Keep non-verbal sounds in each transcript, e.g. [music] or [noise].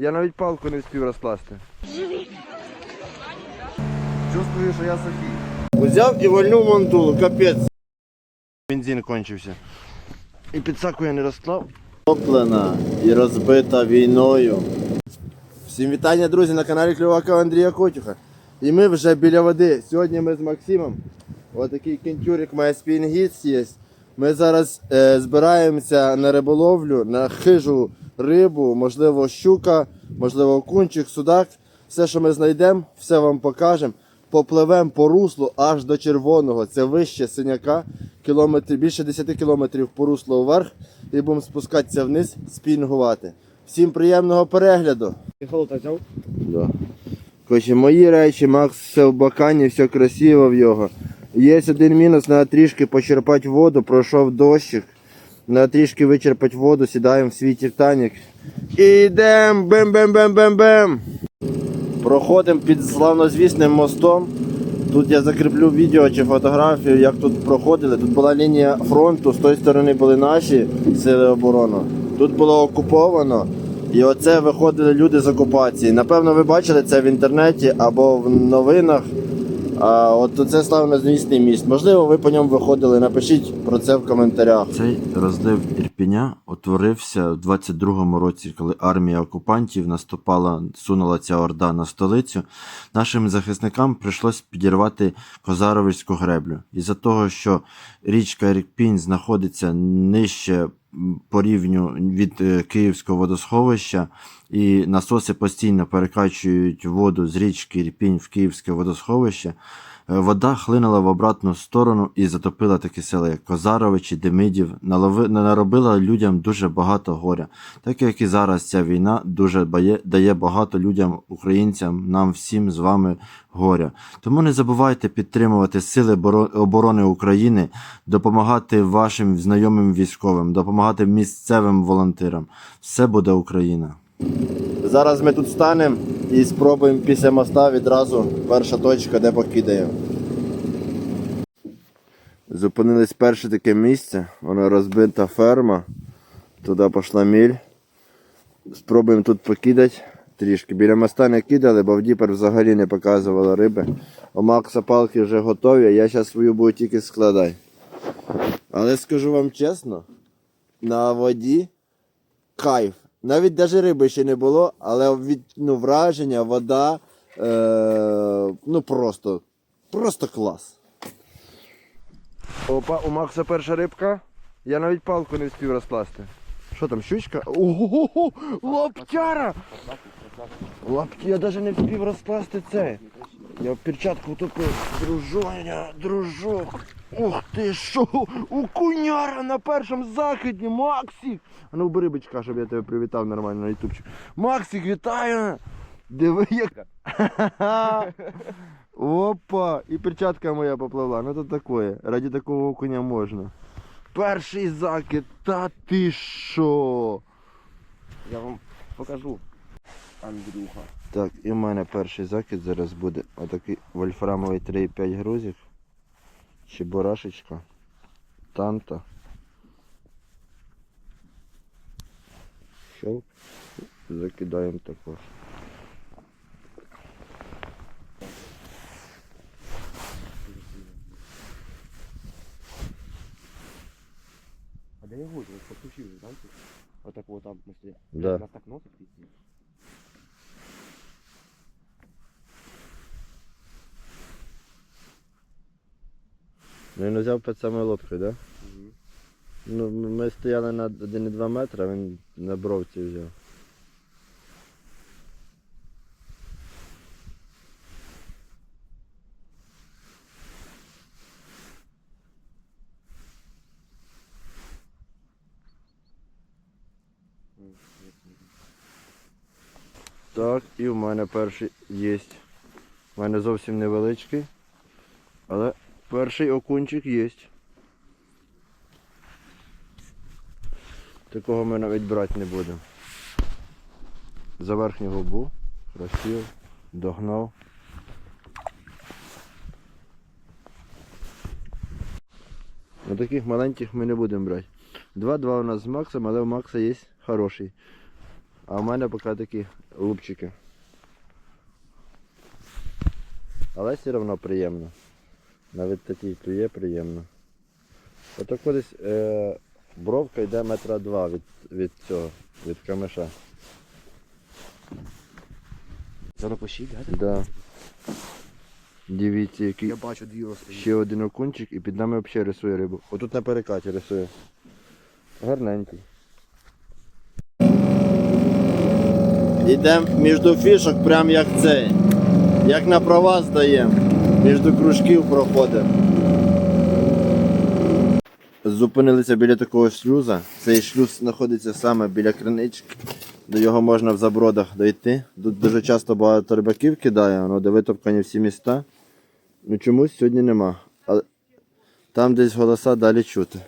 Я навіть палку не встиг розкласти. Чувствую, що я Софій. Взяв і вальнув мантулу, капець. Бензин кончився. І підсаку я не розклав. Топлена і розбита війною. Всім вітання, друзі, на каналі Клювака Андрія Котюха. І ми вже біля води. Сьогодні ми з Максимом. Отакий кентюрик має спінгіст є. Ми зараз е, збираємося на риболовлю, на хижу рибу, можливо, щука, можливо, окунчик, судак. Все, що ми знайдемо, все вам покажемо. Попливемо по руслу аж до червоного. Це вище синяка, кілометр, більше 10 кілометрів по руслу вверх. І будемо спускатися вниз, спінгувати. Всім приємного перегляду. Да. Короче, мої речі, Макс все в бакані, все красиво в його. Є один мінус, треба трішки почерпати воду, пройшов дощик. Треба трішки вичерпати воду, сідаємо в свій титанік. І йдемо бем-бем-бем-бем-бем. Проходимо під славнозвісним мостом. Тут я закріплю відео чи фотографію, як тут проходили. Тут була лінія фронту, з тої сторони були наші сили оборони. Тут було окуповано. І оце виходили люди з окупації. Напевно, ви бачили це в інтернеті або в новинах. А от це славнозвісний міст. Можливо, ви по ньому виходили. Напишіть про це в коментарях. Цей розлив Ірпіня утворився в 22-му році, коли армія окупантів наступала, сунула ця орда на столицю. Нашим захисникам прийшлось підірвати Козаровицьку греблю. Із-за того, що річка Ірпінь знаходиться нижче по рівню від е, Київського водосховища, і насоси постійно перекачують воду з річки Ірпінь в Київське водосховище. Е, Вода хлинула в обратну сторону і затопила такі села, як Козаровичі, Демидів, налови, наробила людям дуже багато горя. Так як і зараз ця війна дуже бає, дає багато людям, українцям, нам всім з вами горя. Тому не забувайте підтримувати Сили Боро- оборони України, допомагати вашим знайомим військовим, допомагати місцевим волонтерам. Все буде Україна. Зараз ми тут станемо і спробуємо після моста відразу перша точка, де покидаємо. Зупинились перше таке місце, воно розбита ферма. Туди пішла міль. Спробуємо тут покидати трішки. Біля моста не кидали, бо в Діпер взагалі не показувало риби. У Макса палки вже готові, я зараз свою буду тільки складати. Але скажу вам чесно, на воді кайф. Навіть навіть риби ще не було, але від, ну, враження, вода, е, ну просто, просто клас. Опа, у Макса перша рибка. Я навіть палку не встиг розкласти. Що там, щучка? Ого, лаптяра! Лапті, я навіть не встиг розкласти це. Я в перчатку втопив. Дружоня, дружок. Ух ти що! Окуняра на першому закиді, Максик! А ну бери бичка, щоб я тебе привітав нормально на ютубчик. Максик, вітаю! Диви як. [laughs] Опа! І перчатка моя попливла. Ну то таке. Раді такого окуня можна. Перший закид, та ти що? Я вам покажу. Андрюха. Так, і в мене перший закид зараз буде отакий вольфрамовий 3,5 грузик. Чебурашечка. Танта. Щелк. Закидаємо також. А де я годжу? Подключив, знаєте? Отак вот там ми стоїмо. Да. Нас так носить пізні. Він взяв під самою лодкою, так? Да? Ну, ми стояли на 1,2 метра, він на бровці взяв. Так, і в мене перший є. У мене зовсім невеличкий, але перший окунчик є. Такого ми навіть брати не будемо. За верхню губу. Красиво. Догнав. Ну таких маленьких ми не будемо брати. 2-2 у нас з Максом, але у Макса є хороший. А в мене поки такі лупчики. Але все одно приємно. Навіть такий клює приємно. Ото кудись е, бровка йде метра два від, від цього, від камиша. Зона пощі, да? Да. Дивіться, який Я бачу дві росли. ще один окунчик і під нами взагалі рисує рибу. Отут на перекаті рисує. Гарненький. Йдемо між фішок, прям як цей. Як на права здаємо. Між кружків проходимо. Зупинилися біля такого шлюза. Цей шлюз знаходиться саме біля кринички. До його можна в забродах дойти. Тут дуже часто багато рибаків кидає, воно де витопкані всі міста. Ну чомусь сьогодні нема. Але там десь голоса далі чути.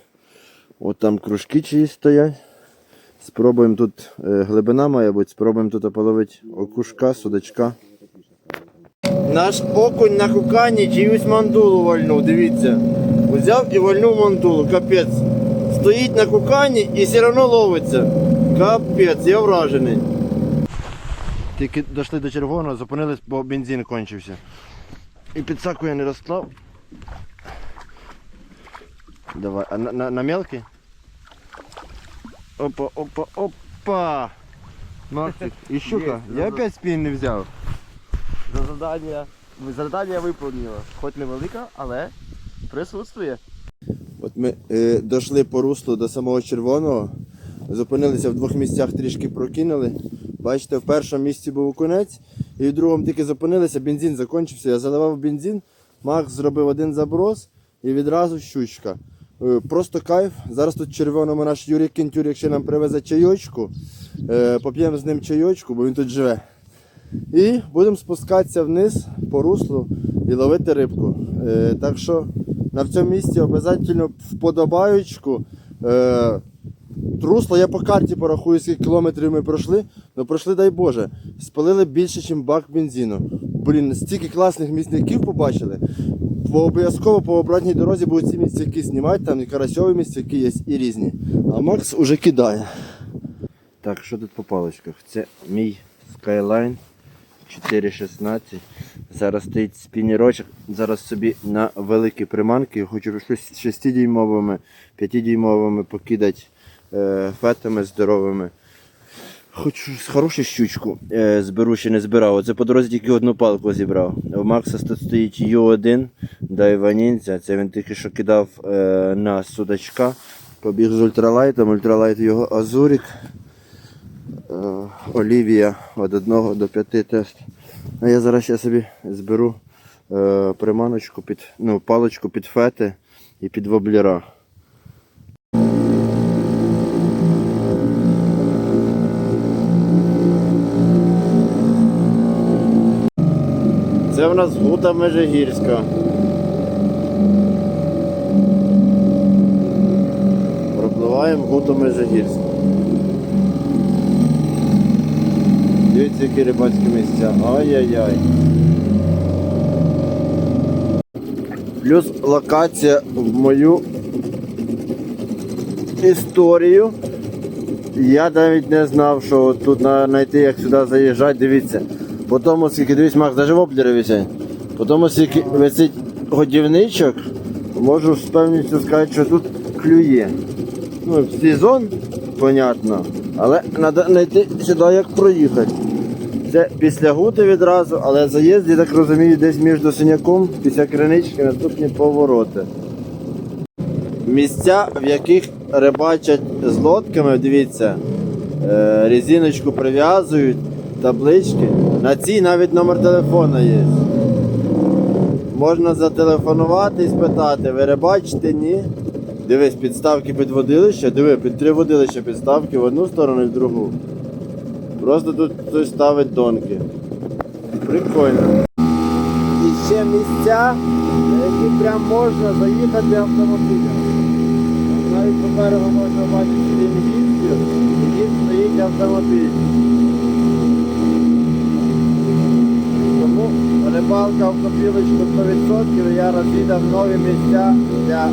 От там кружки чиїсь стоять. Спробуємо тут е, глибина має бути, спробуємо тут половити окушка, судачка. Наш окунь на кукані чиюсь мандулу вальнув, дивіться. Взяв і вальнув мандулу, капець. Стоїть на кукані і все одно ловиться. Капець, я вражений. Тільки дійшли до червоного, зупинились, бо бензин кончився. І підсаку я не розклав. Давай, а на, на, на мелкий? Опа, опа, опа! Максик, і щука. Я опять спін не взяв. За завдання. Завдання виповнила. Хоч невелика, але присутствує. От ми е, дійшли по руслу до самого червоного, зупинилися в двох місцях, трішки прокинули. Бачите, в першому місці був окунець, і в другому тільки зупинилися, бензин закінчився. Я заливав бензин, Макс зробив один заброс і відразу щучка. Е, Просто кайф. Зараз тут червоному наш Юрій Кентюр, якщо нам привезе чайочку, е, поп'ємо з ним чайочку, бо він тут живе. І будемо спускатися вниз по руслу і ловити рибку. Е, так що на цьому місці обов'язково вподобаючку. Е, русло я по карті порахую, скільки кілометрів ми пройшли. Ну пройшли, дай Боже, спалили більше, ніж бак бензину. Блін, стільки класних місцяків побачили. Бо обов'язково по обратній дорозі будуть ці місцяки знімати, там і карасьові місцяки є, і різні. А Макс уже кидає. Так, що тут по паличках? Це мій Skyline 4.16. Зараз стоїть спінірочок. Зараз собі на великі приманки. Хочу щось 6-дюймовими, 5-дюймовими покидати е, фетами здоровими. Хочу хорошу щучку е, зберу, ще не збирав. Оце по дорозі тільки одну палку зібрав. У Макса тут стоїть Ю1 Дайва Ніндзя. Це він тільки що кидав е, на судачка. Побіг з ультралайтом, ультралайт його Азурік. Е, Олівія від 1 до 5 тест. А я зараз ще собі зберу е, приманочку під, ну, паличку під фети і під воблера. Це в нас гута Межигірська. Пропливаємо гуту Межигірську. Дивіться, які рибацькі місця. Ай-яй-яй. Плюс локація в мою історію. Я навіть не знав, що тут треба знайти, як сюди заїжджати. Дивіться. По тому, скільки дивись, Макс, навіть воблери висять. По тому, скільки висить годівничок, можу з певністю сказати, що тут клює. Ну, сезон, понятно. Але треба знайти сюди, як проїхати. Це після гути відразу, але заїзд, я так розумію, десь між синяком, після кринички, наступні повороти. Місця, в яких рибачать з лодками, дивіться, е, резиночку прив'язують, таблички. На цій навіть номер телефона є. Можна зателефонувати і спитати, ви рибачите, ні? Дивись, підставки під водилище, диви, під три водилища підставки в одну сторону і в другу. Просто тут хтось ставить донки. Прикольно. І ще місця, на які прям можна заїхати автомобілем. Навіть по берегу можна бачити лінгістів, і тут стоїть автомобіль. Тому рибалка в копілочку 100%, я розвідав нові місця для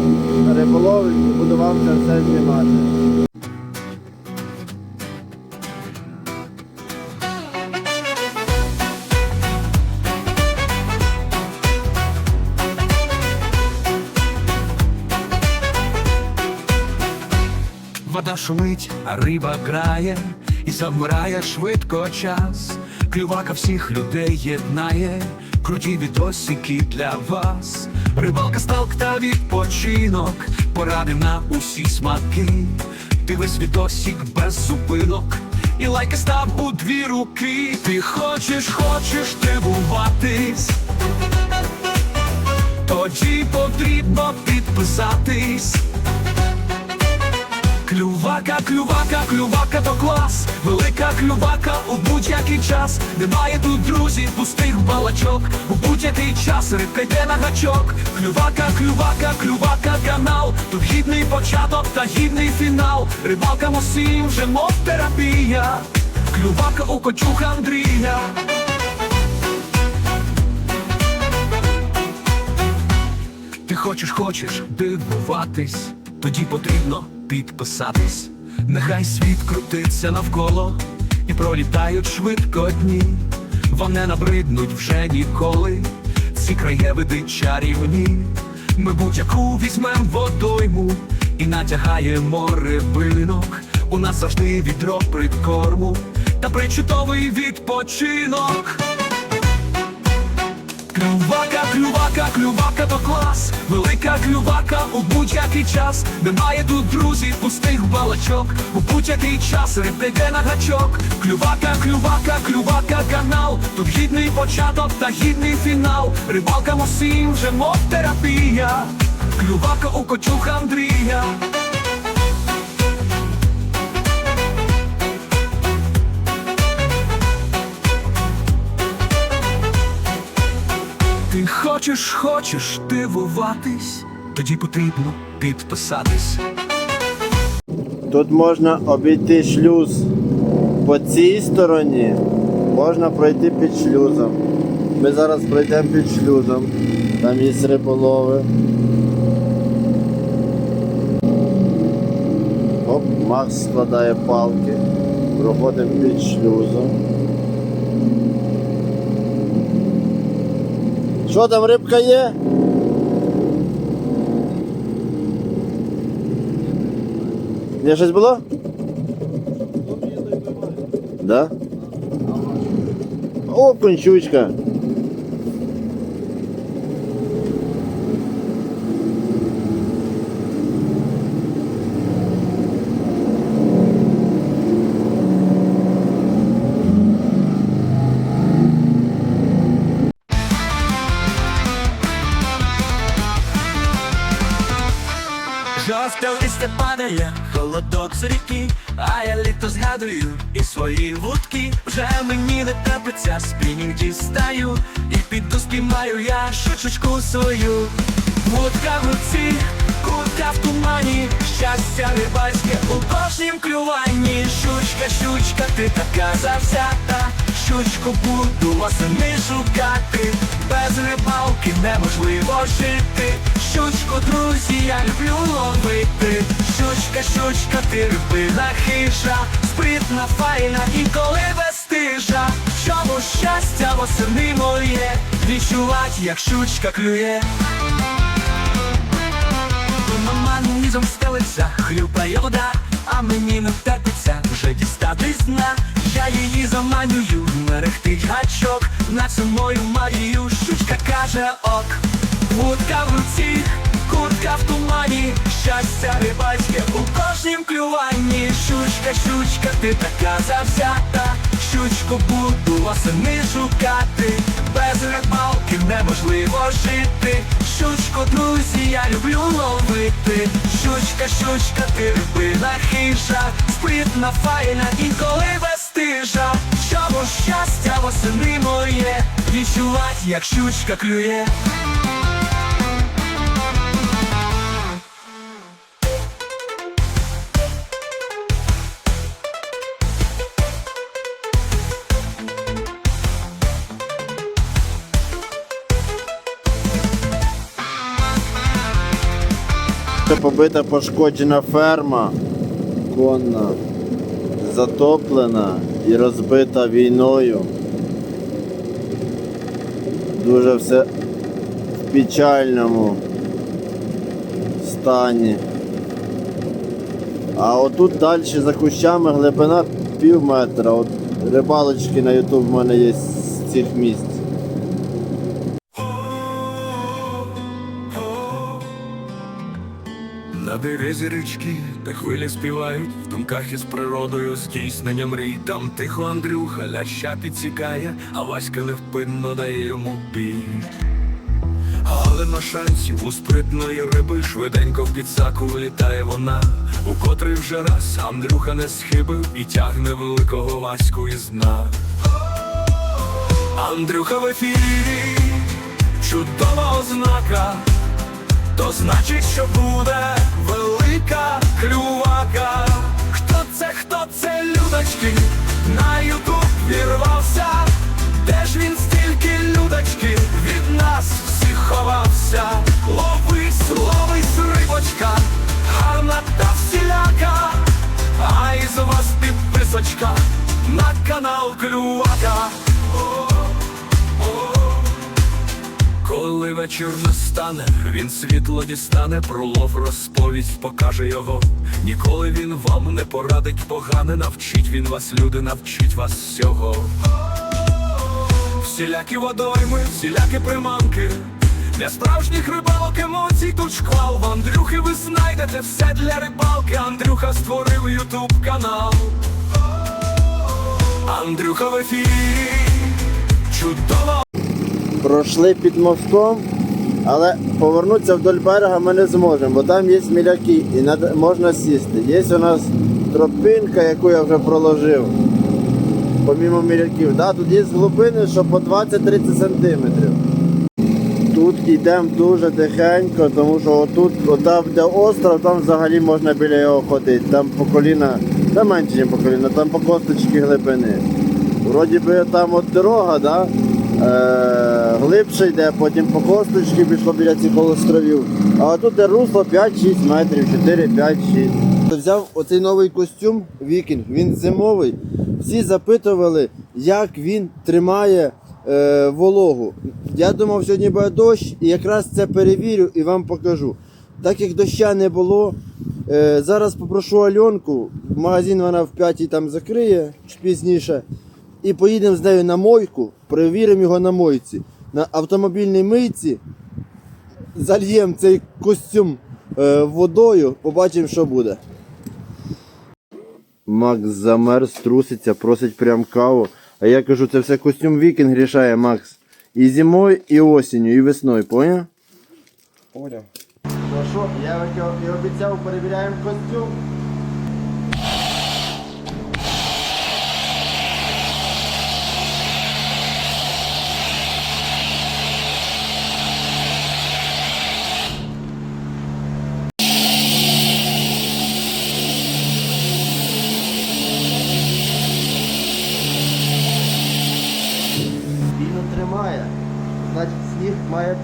риболовлі і буду вам це все знімати. Вода шумить, а риба грає, і завмирає швидко час. Клювака всіх людей єднає, круті відосики для вас. Рибалка, сталк та відпочинок, поради на усі смаки. Дивись відосик без зупинок. І лайки став у дві руки. Ти хочеш, хочеш дивуватись. Тоді потрібно підписатись. Клювака, клювака, клювака то клас, велика клювака у будь-який час. Немає тут друзів, пустих балачок. У будь-який час рибка йде на гачок. Клювака, клювака, клювака, канал. Тут гідний початок та гідний фінал. Рибалка мосім вже мов терапія. Клювака у кочуха Андрія. Ти хочеш, хочеш дивуватись, тоді потрібно підписатись. Нехай світ крутиться навколо і пролітають швидко дні. Не набриднуть вже ніколи. Ці краєвиди чарівні. Ми будь-яку візьмем водойму і натягаємо рибинок. У нас завжди відро прикорму та причудовий відпочинок. Клювака, клювака, клювака то клас, велика клювака у будь-який час. Немає тут друзів, пустих балачок. У будь-який час йде на гачок. Клювака, клювака, клювака, канал. Тут гідний початок та гідний фінал. Рибалка мосім вже мов терапія. Клювака у кочуха Андрія. Ти хочеш, хочеш дивуватись, тоді потрібно підписатись. Тут можна обійти шлюз по цій стороні, можна пройти під шлюзом. Ми зараз пройдемо під шлюзом. Там є риболови. Оп, Макс складає палки. Проходимо під шлюзом. Що там рибка є? Є щось було? Да? О, кончучка. Листя холодок з ріки, а я літо згадую і свої вудки. Вже мені не терпиться, спінінг дістаю, і піду спіймаю я щучку свою. Вудка в руці, кутка в тумані, щастя рибальське у кожнім клюванні. Щучка, щучка, ти така завзята. Щучку буду восени шукати, без рибалки неможливо жити. Щучку, друзі, я люблю ловити. Щучка, щучка, ти рибина хижа, спритна, файна і коли безстижа. В чому щастя восени моє, відчувать, як щучка клює. Мама низом стелиться, хлюпає вода, а мені не терпиться вже дістатись дна. Я її заманюю, мерехтить гачок, на цю мою Марію щучка каже ок. Вудка в руці, куртка в тумані, щастя рибальське у кожнім клюванні. Щучка, щучка, ти така завзята, щучку буду восени шукати, без рибалки неможливо жити. Щучку, друзі, я люблю ловити. Щучка, щучка, ти рибина хижа, спритна, файна і коли безстижа. Чому щастя восени моє, відчувать, як щучка клює. Це побита пошкоджена ферма конна, затоплена і розбита війною. Дуже все в печальному стані. А отут далі за кущами глибина пів метра. От рибалочки на ютуб в мене є з цих місць. Березі річки, де хвилі співають, в думках із природою здійснення мрій. Там тихо Андрюха ляща підсікає, а Васька невпинно дає йому бій. Але на шансів у спритної риби швиденько в підсаку влітає вона, у котрий вже раз Андрюха не схибив і тягне великого Ваську із дна. Андрюха в ефірі, чудова ознака. То значить, що буде велика клювака. Хто це, хто це, людочки? На ютуб вірвався. Де ж він стільки людочки від нас всіх ховався? Ловись, ловись, рибочка, гарна та всіляка, а із вас підписочка на канал Клювака. Коли вечір настане, він світло дістане, про лов розповість покаже його. Ніколи він вам не порадить погане, навчить він вас, люди, навчить вас всього. Всілякі водойми, всілякі приманки. Для справжніх рибалок емоцій тут шквал. В Андрюхи ви знайдете все для рибалки. Андрюха створив ютуб канал. Андрюха в ефірі. Чудово. Пройшли під мостом, але повернутися вдоль берега ми не зможемо, бо там є міляки і можна сісти. Є у нас тропинка, яку я вже проложив. Помімо міляків. Да, тут є глибини, що по 20-30 сантиметрів. Тут йдемо дуже тихенько, тому що отут, отам, де остров, там взагалі можна біля його ходити. Там по коліна, та менше, ніж по коліна, там по косточки глибини. Вроді би там от дорога, да? Е, глибше йде, потім по косточки пішло біля цих островів. А тут де русло 5-6 метрів, 4, 5, 6. Взяв оцей новий костюм Вікінг, він зимовий. Всі запитували, як він тримає е, вологу. Я думав, сьогодні буде дощ, і якраз це перевірю і вам покажу. Так як доща не було, е, зараз попрошу Альонку, магазин вона в п'ятій там закриє пізніше. І поїдемо з нею на мойку, перевіримо його на мойці. На автомобільній мийці зальємо цей костюм е, водою, побачимо, що буде. Макс замерз, труситься, просить прям каву. А я кажу, це все костюм вікінг рішає, Макс. І зимою, і осінню, і весною, поняв? Поняв. Ну що, я обіцяв, перевіряємо костюм.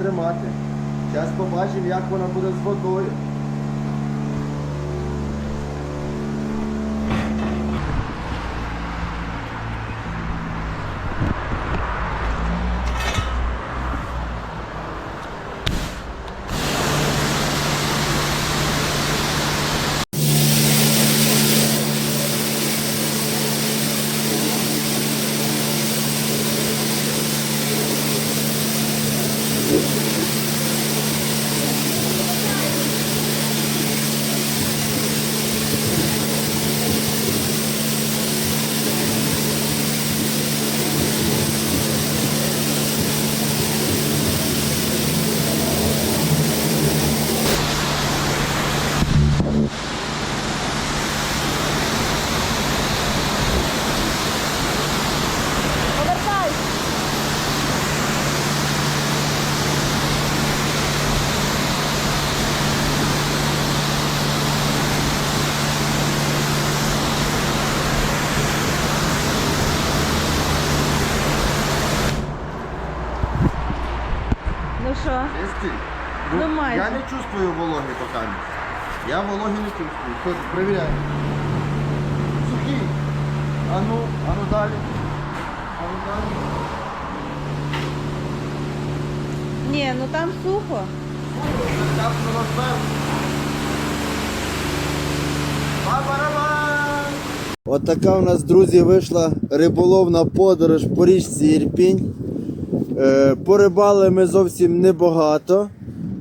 Тримати. Зараз побачимо, як вона буде з водою. Ну що? Чистий? Ну, майже. Я не чувствую вологи поки. Я вологи не чувствую. Хто перевіряє? Сухий. А ну, а ну далі. А ну далі. Ні, ну там сухо. Ну розбив. От така у нас, друзі, вийшла риболовна подорож по річці Ірпінь. Е, порибали ми зовсім небагато.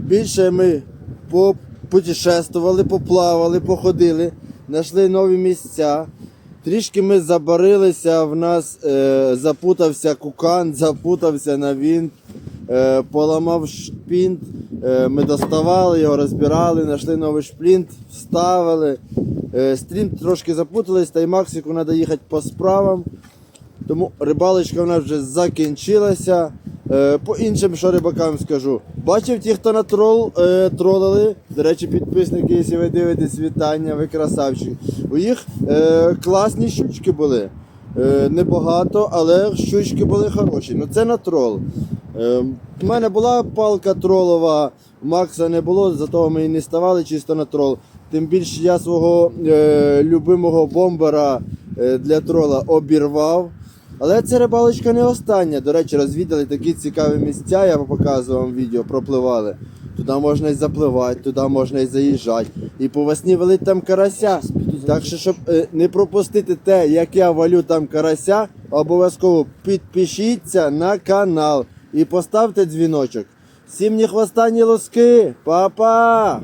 Більше ми попутешествували, поплавали, походили, знайшли нові місця. Трішки ми забарилися, в нас е, запутався кукан, [laughs] запутався на вінт, е, поламав шпінт. Е, ми доставали його, розбирали, знайшли новий шплінт, вставили. Е, стрім трошки запутались, та й Максику треба їхати по справам. Тому рибалочка в нас вже закінчилася. Е, по іншим що рибакам скажу. Бачив ті, хто на трол е, тролили. До речі, підписники, якщо ви дивитесь вітання, ви красавчики. У їх е, класні щучки були. Небагато, але щучки були хороші. Ну це на трол. У мене була палка тролова, Макса не було, зато ми і не ставали чисто на трол. Тим більше я свого е, любимого бомбера для трола обірвав. Але ця рибалочка не остання. До речі, розвідали такі цікаві місця, я показував вам відео, пропливали. Туди можна і запливати, туди можна і заїжджати. І по весні велить там карася. Так що, щоб е, не пропустити те, як я валю там карася, обов'язково підпишіться на канал і поставте дзвіночок. Всім ні хвоста, лоски. Па-па!